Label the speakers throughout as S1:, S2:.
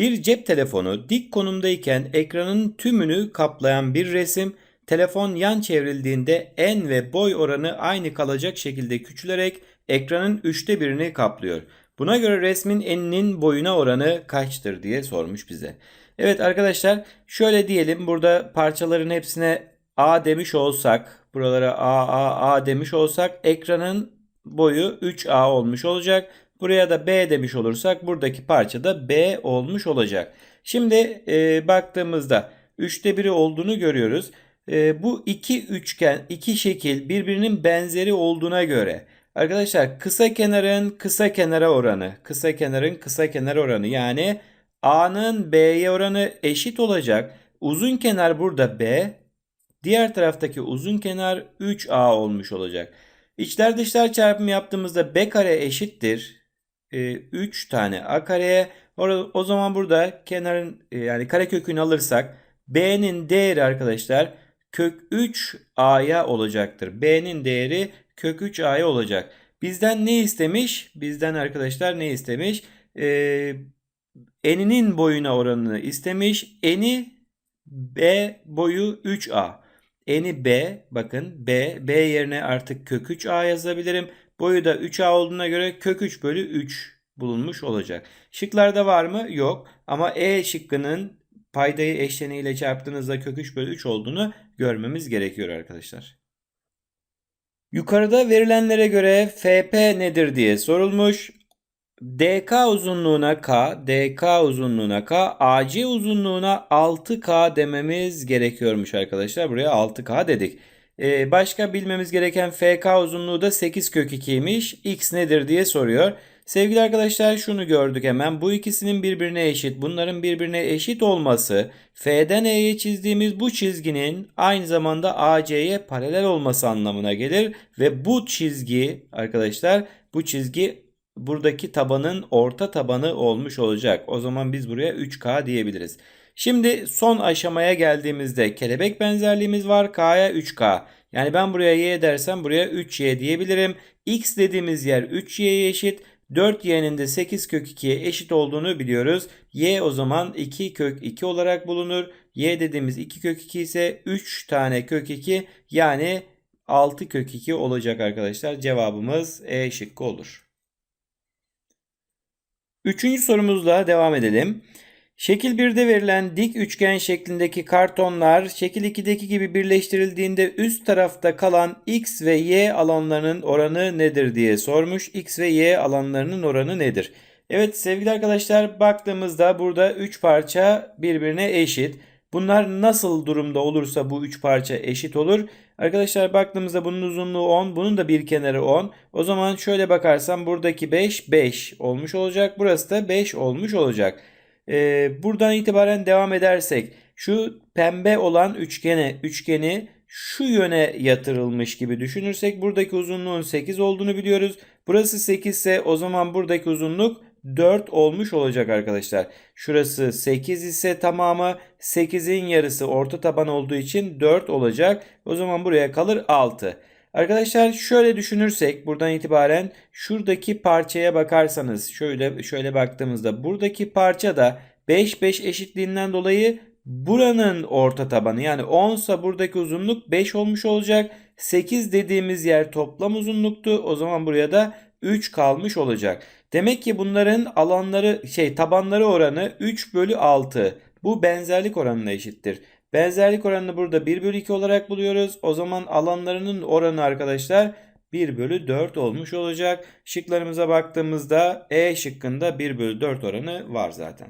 S1: Bir cep telefonu dik konumdayken ekranın tümünü kaplayan bir resim, telefon yan çevrildiğinde en ve boy oranı aynı kalacak şekilde küçülerek ekranın üçte birini kaplıyor. Buna göre resmin eninin boyuna oranı kaçtır diye sormuş bize. Evet arkadaşlar şöyle diyelim burada parçaların hepsine A demiş olsak buralara A A A demiş olsak ekranın boyu 3A olmuş olacak. Buraya da B demiş olursak buradaki parça da B olmuş olacak. Şimdi e, baktığımızda 3'te 1'i olduğunu görüyoruz. E, bu iki üçgen, iki şekil birbirinin benzeri olduğuna göre arkadaşlar kısa kenarın kısa kenara oranı, kısa kenarın kısa kenar oranı yani A'nın B'ye oranı eşit olacak. Uzun kenar burada B, diğer taraftaki uzun kenar 3A olmuş olacak. İçler dışlar çarpımı yaptığımızda B kare eşittir. 3 tane A kareye. O zaman burada kenarın e, yani karekökünü alırsak B'nin değeri arkadaşlar kök 3 A'ya olacaktır. B'nin değeri kök 3 A'ya olacak. Bizden ne istemiş? Bizden arkadaşlar ne istemiş? Ee, eninin boyuna oranını istemiş. Eni B boyu 3A. Eni B bakın B B yerine artık kök 3A yazabilirim. Boyu da 3A olduğuna göre kök 3 bölü 3 bulunmuş olacak. Şıklarda var mı? Yok. Ama E şıkkının paydayı eşleniğiyle çarptığınızda kök 3 bölü 3 olduğunu görmemiz gerekiyor arkadaşlar. Yukarıda verilenlere göre FP nedir diye sorulmuş. DK uzunluğuna K, DK uzunluğuna K, AC uzunluğuna 6K dememiz gerekiyormuş arkadaşlar. Buraya 6K dedik. Ee, başka bilmemiz gereken FK uzunluğu da 8 kök 2'ymiş. X nedir diye soruyor. Sevgili arkadaşlar şunu gördük hemen. Bu ikisinin birbirine eşit. Bunların birbirine eşit olması F'den E'ye çizdiğimiz bu çizginin aynı zamanda AC'ye paralel olması anlamına gelir. Ve bu çizgi arkadaşlar bu çizgi buradaki tabanın orta tabanı olmuş olacak. O zaman biz buraya 3K diyebiliriz. Şimdi son aşamaya geldiğimizde kelebek benzerliğimiz var. K'ya 3K. Yani ben buraya y dersem buraya 3y diyebilirim. X dediğimiz yer 3y'ye eşit. 4y'nin de 8 kök 2'ye eşit olduğunu biliyoruz. y o zaman 2 kök 2 olarak bulunur. y dediğimiz 2 kök 2 ise 3 tane kök 2 yani 6 kök 2 olacak arkadaşlar. Cevabımız E şıkkı olur. Üçüncü sorumuzla devam edelim. Şekil 1'de verilen dik üçgen şeklindeki kartonlar şekil 2'deki gibi birleştirildiğinde üst tarafta kalan x ve y alanlarının oranı nedir diye sormuş. x ve y alanlarının oranı nedir? Evet sevgili arkadaşlar baktığımızda burada 3 parça birbirine eşit. Bunlar nasıl durumda olursa bu 3 parça eşit olur. Arkadaşlar baktığımızda bunun uzunluğu 10, bunun da bir kenarı 10. O zaman şöyle bakarsam buradaki 5 5 olmuş olacak. Burası da 5 olmuş olacak. Ee, buradan itibaren devam edersek şu pembe olan üçgene üçgeni şu yöne yatırılmış gibi düşünürsek buradaki uzunluğun 8 olduğunu biliyoruz. Burası 8 ise o zaman buradaki uzunluk 4 olmuş olacak arkadaşlar. Şurası 8 ise tamamı 8'in yarısı orta taban olduğu için 4 olacak. O zaman buraya kalır 6. Arkadaşlar şöyle düşünürsek buradan itibaren şuradaki parçaya bakarsanız şöyle şöyle baktığımızda buradaki parça da 5 5 eşitliğinden dolayı buranın orta tabanı yani 10 ise buradaki uzunluk 5 olmuş olacak. 8 dediğimiz yer toplam uzunluktu. O zaman buraya da 3 kalmış olacak. Demek ki bunların alanları şey tabanları oranı 3 bölü 6. Bu benzerlik oranına eşittir. Benzerlik oranını burada 1 bölü 2 olarak buluyoruz. O zaman alanlarının oranı arkadaşlar 1 bölü 4 olmuş olacak. Şıklarımıza baktığımızda E şıkkında 1 bölü 4 oranı var zaten.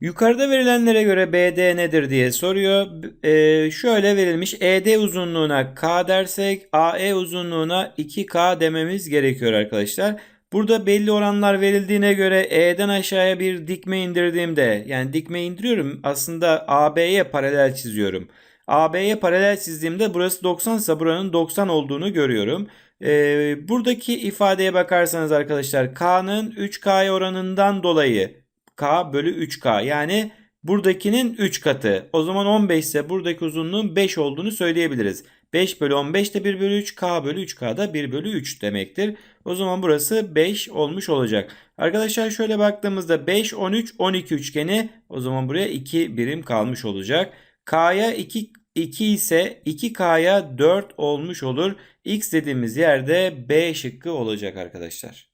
S1: Yukarıda verilenlere göre BD nedir diye soruyor. Ee, şöyle verilmiş ED uzunluğuna K dersek AE uzunluğuna 2K dememiz gerekiyor arkadaşlar. Burada belli oranlar verildiğine göre E'den aşağıya bir dikme indirdiğimde yani dikme indiriyorum aslında AB'ye paralel çiziyorum. AB'ye paralel çizdiğimde burası 90 ise buranın 90 olduğunu görüyorum. Ee, buradaki ifadeye bakarsanız arkadaşlar K'nın 3K'ya oranından dolayı K bölü 3K yani buradakinin 3 katı. O zaman 15 ise buradaki uzunluğun 5 olduğunu söyleyebiliriz. 5 bölü 15 de 1 bölü 3. K bölü 3K da 1 bölü 3 demektir. O zaman burası 5 olmuş olacak. Arkadaşlar şöyle baktığımızda 5, 13, 12 üçgeni o zaman buraya 2 birim kalmış olacak. K'ya 2, 2 ise 2K'ya 4 olmuş olur. X dediğimiz yerde B şıkkı olacak arkadaşlar.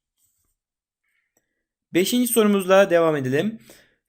S1: Beşinci sorumuzla devam edelim.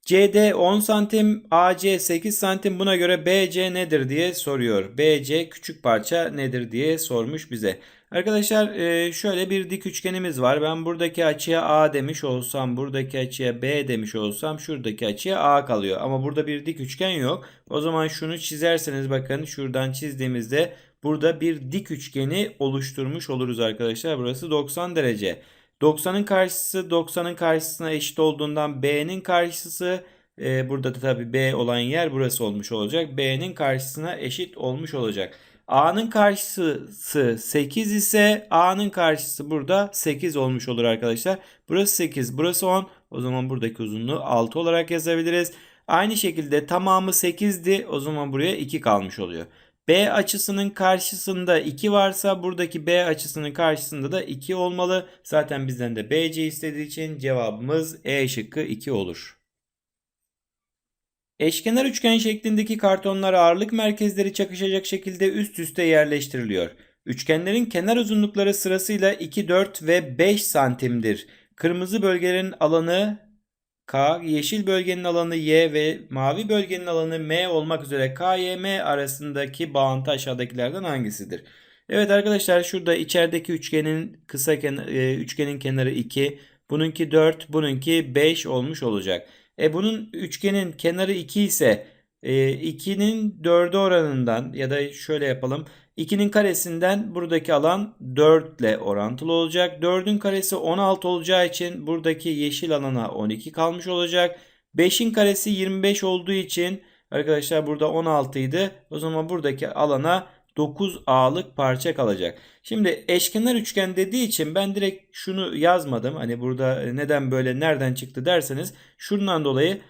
S1: CD 10 santim, AC 8 santim buna göre BC nedir diye soruyor. BC küçük parça nedir diye sormuş bize. Arkadaşlar e, şöyle bir dik üçgenimiz var. Ben buradaki açıya A demiş olsam, buradaki açıya B demiş olsam şuradaki açıya A kalıyor. Ama burada bir dik üçgen yok. O zaman şunu çizerseniz bakın şuradan çizdiğimizde burada bir dik üçgeni oluşturmuş oluruz arkadaşlar. Burası 90 derece. 90'ın karşısı 90'ın karşısına eşit olduğundan B'nin karşısı e, burada da tabii B olan yer burası olmuş olacak. B'nin karşısına eşit olmuş olacak. A'nın karşısı 8 ise A'nın karşısı burada 8 olmuş olur arkadaşlar. Burası 8, burası 10. O zaman buradaki uzunluğu 6 olarak yazabiliriz. Aynı şekilde tamamı 8'di. O zaman buraya 2 kalmış oluyor. B açısının karşısında 2 varsa buradaki B açısının karşısında da 2 olmalı. Zaten bizden de BC istediği için cevabımız E şıkkı 2 olur. Eşkenar üçgen şeklindeki kartonlar ağırlık merkezleri çakışacak şekilde üst üste yerleştiriliyor. Üçgenlerin kenar uzunlukları sırasıyla 2, 4 ve 5 santimdir. Kırmızı bölgelerin alanı K, yeşil bölgenin alanı Y ve mavi bölgenin alanı M olmak üzere K, Y, M arasındaki bağıntı aşağıdakilerden hangisidir? Evet arkadaşlar şurada içerideki üçgenin kısa kenar, e, üçgenin kenarı 2, bununki 4, bununki 5 olmuş olacak. E bunun üçgenin kenarı 2 ise 2'nin 4'e oranından ya da şöyle yapalım. 2'nin karesinden buradaki alan 4 ile orantılı olacak. 4'ün karesi 16 olacağı için buradaki yeşil alana 12 kalmış olacak. 5'in karesi 25 olduğu için arkadaşlar burada 16 idi. O zaman buradaki alana 9 A'lık parça kalacak. Şimdi eşkenar üçgen dediği için ben direkt şunu yazmadım. Hani burada neden böyle nereden çıktı derseniz şundan dolayı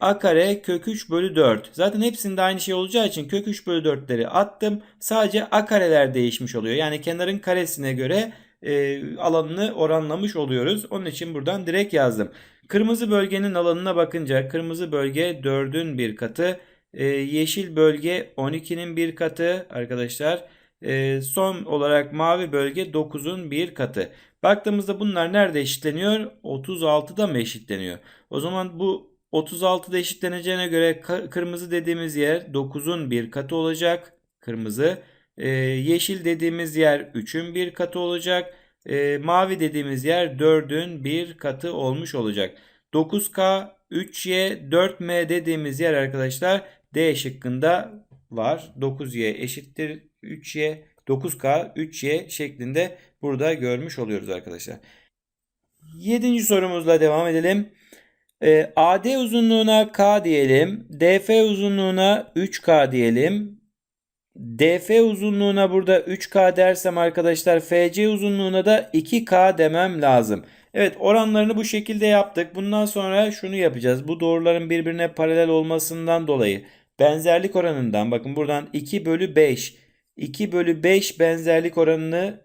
S1: A kare kök 3 bölü 4. Zaten hepsinde aynı şey olacağı için kök 3 bölü 4'leri attım. Sadece A kareler değişmiş oluyor. Yani kenarın karesine göre e, alanını oranlamış oluyoruz. Onun için buradan direkt yazdım. Kırmızı bölgenin alanına bakınca kırmızı bölge 4'ün bir katı. E, yeşil bölge 12'nin bir katı arkadaşlar. E, son olarak mavi bölge 9'un bir katı. Baktığımızda bunlar nerede eşitleniyor? 36'da mı eşitleniyor? O zaman bu 36'da eşitleneceğine göre kırmızı dediğimiz yer 9'un bir katı olacak. Kırmızı. Ee, yeşil dediğimiz yer 3'ün bir katı olacak. Ee, mavi dediğimiz yer 4'ün bir katı olmuş olacak. 9K, 3Y, 4M dediğimiz yer arkadaşlar D şıkkında var. 9Y eşittir 3Y. 9K, 3Y şeklinde burada görmüş oluyoruz arkadaşlar. Yedinci sorumuzla devam edelim. E, AD uzunluğuna K diyelim. DF uzunluğuna 3K diyelim. DF uzunluğuna burada 3K dersem arkadaşlar FC uzunluğuna da 2K demem lazım. Evet oranlarını bu şekilde yaptık. Bundan sonra şunu yapacağız. Bu doğruların birbirine paralel olmasından dolayı benzerlik oranından bakın buradan 2 bölü 5. 2 bölü 5 benzerlik oranını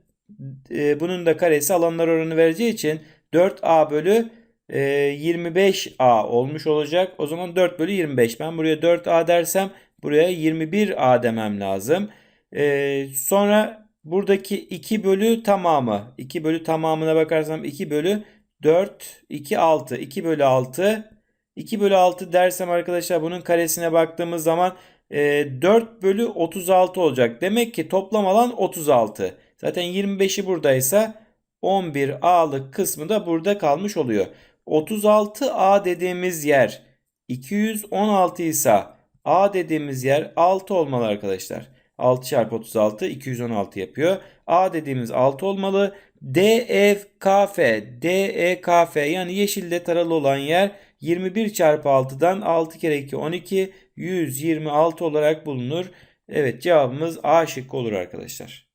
S1: e, bunun da karesi alanlar oranı vereceği için 4A bölü 25A ee, olmuş olacak. O zaman 4 bölü 25. Ben buraya 4A dersem buraya 21A demem lazım. Ee, sonra buradaki 2 bölü tamamı. 2 bölü tamamına bakarsam 2 bölü 4, 2, 6. 2 bölü 6. 2 bölü 6 dersem arkadaşlar bunun karesine baktığımız zaman 4 e, bölü 36 olacak. Demek ki toplam alan 36. Zaten 25'i buradaysa 11A'lık kısmı da burada kalmış oluyor. 36A dediğimiz yer 216 ise A dediğimiz yer 6 olmalı arkadaşlar. 6 çarpı 36 216 yapıyor. A dediğimiz 6 olmalı. DEKF DEKF yani yeşilde taralı olan yer 21 çarpı 6'dan 6 kere 2 12 126 olarak bulunur. Evet cevabımız A şıkkı olur arkadaşlar.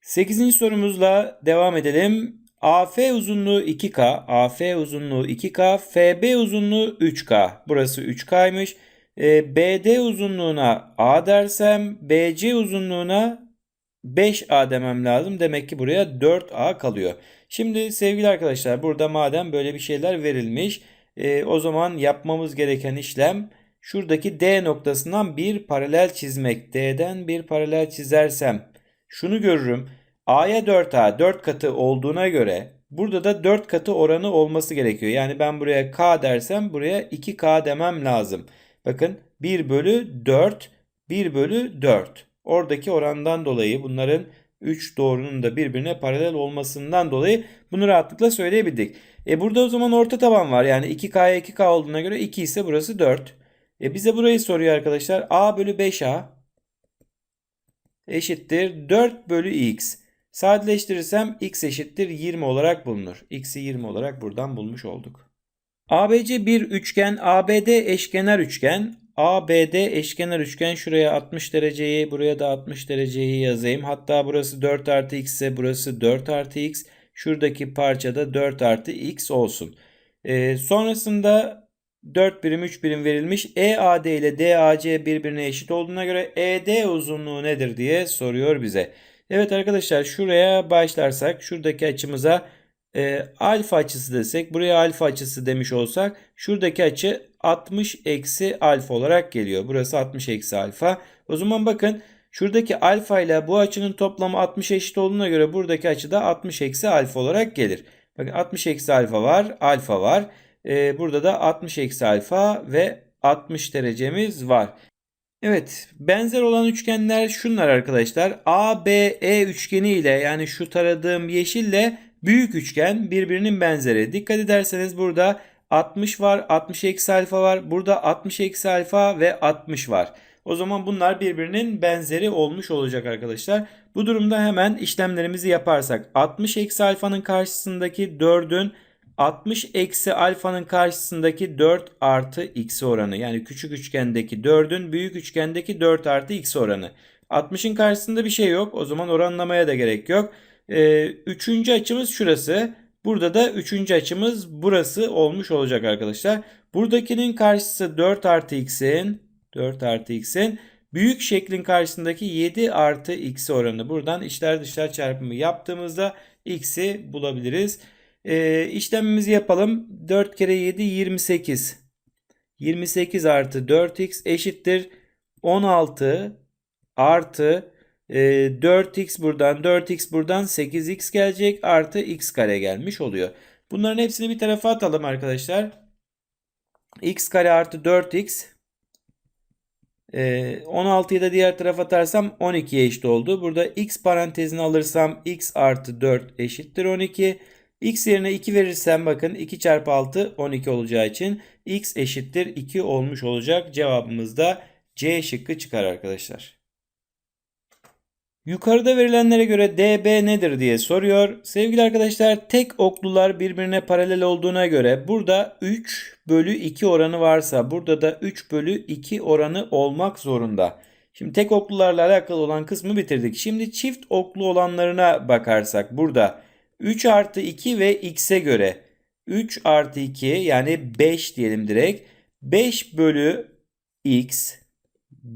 S1: 8. sorumuzla devam edelim. AF uzunluğu 2K, AF uzunluğu 2K, FB uzunluğu 3K. Burası 3K'ymış. E, BD uzunluğuna A dersem BC uzunluğuna 5A demem lazım. Demek ki buraya 4A kalıyor. Şimdi sevgili arkadaşlar burada madem böyle bir şeyler verilmiş e, o zaman yapmamız gereken işlem şuradaki D noktasından bir paralel çizmek. D'den bir paralel çizersem şunu görürüm. A'ya 4A 4 katı olduğuna göre burada da 4 katı oranı olması gerekiyor. Yani ben buraya K dersem buraya 2K demem lazım. Bakın 1 bölü 4 1 bölü 4. Oradaki orandan dolayı bunların 3 doğrunun da birbirine paralel olmasından dolayı bunu rahatlıkla söyleyebildik. E burada o zaman orta taban var. Yani 2K'ya 2K olduğuna göre 2 ise burası 4. E bize burayı soruyor arkadaşlar. A bölü 5A eşittir 4 bölü x. Sadeleştirirsem x eşittir 20 olarak bulunur. x'i 20 olarak buradan bulmuş olduk. ABC bir üçgen, ABD eşkenar üçgen. ABD eşkenar üçgen şuraya 60 dereceyi buraya da 60 dereceyi yazayım. Hatta burası 4 artı x ise burası 4 artı x. Şuradaki parçada 4 artı x olsun. Ee, sonrasında 4 birim 3 birim verilmiş. EAD ile DAC birbirine eşit olduğuna göre ED uzunluğu nedir diye soruyor bize. Evet arkadaşlar şuraya başlarsak şuradaki açımıza e, alfa açısı desek buraya alfa açısı demiş olsak şuradaki açı 60 eksi alfa olarak geliyor. Burası 60 eksi alfa. O zaman bakın şuradaki alfa ile bu açının toplamı 60 eşit olduğuna göre buradaki açı da 60 eksi alfa olarak gelir. Bakın 60 eksi alfa var alfa var. E, burada da 60 eksi alfa ve 60 derecemiz var. Evet, benzer olan üçgenler şunlar arkadaşlar. ABE üçgeni ile yani şu taradığım yeşille büyük üçgen birbirinin benzeri. Dikkat ederseniz burada 60 var, 60 eksi alfa var. Burada 60 eksi alfa ve 60 var. O zaman bunlar birbirinin benzeri olmuş olacak arkadaşlar. Bu durumda hemen işlemlerimizi yaparsak 60 eksi alfanın karşısındaki 4'ün 60 eksi alfanın karşısındaki 4 artı x oranı. Yani küçük üçgendeki 4'ün büyük üçgendeki 4 artı x oranı. 60'ın karşısında bir şey yok. O zaman oranlamaya da gerek yok. Ee, üçüncü açımız şurası. Burada da üçüncü açımız burası olmuş olacak arkadaşlar. Buradakinin karşısı 4 artı x'in 4 artı x'in büyük şeklin karşısındaki 7 artı x oranı. Buradan içler dışlar çarpımı yaptığımızda x'i bulabiliriz. E, işlemimizi yapalım. 4 kere 7 28. 28 artı 4x eşittir 16 artı e, 4x buradan 4x buradan 8x gelecek artı x kare gelmiş oluyor. Bunların hepsini bir tarafa atalım arkadaşlar. x kare artı 4x e, 16'yı da diğer tarafa atarsam 12'ye eşit oldu. Burada x parantezini alırsam x artı 4 eşittir 12. X yerine 2 verirsem bakın 2 çarpı 6 12 olacağı için x eşittir 2 olmuş olacak. Cevabımız da C şıkkı çıkar arkadaşlar. Yukarıda verilenlere göre DB nedir diye soruyor. Sevgili arkadaşlar tek oklular birbirine paralel olduğuna göre burada 3 bölü 2 oranı varsa burada da 3 bölü 2 oranı olmak zorunda. Şimdi tek oklularla alakalı olan kısmı bitirdik. Şimdi çift oklu olanlarına bakarsak burada 3 artı 2 ve x'e göre 3 artı 2 yani 5 diyelim direkt. 5 bölü x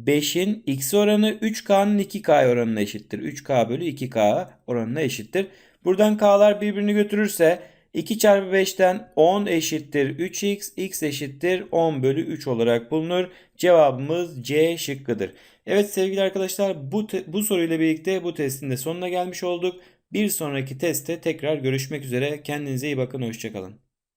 S1: 5'in x oranı 3k'nın 2k oranına eşittir. 3k bölü 2k oranına eşittir. Buradan k'lar birbirini götürürse 2 çarpı 5'ten 10 eşittir 3x, x eşittir 10 bölü 3 olarak bulunur. Cevabımız C şıkkıdır. Evet sevgili arkadaşlar bu, bu soruyla birlikte bu testin de sonuna gelmiş olduk. Bir sonraki testte tekrar görüşmek üzere. Kendinize iyi bakın. Hoşçakalın.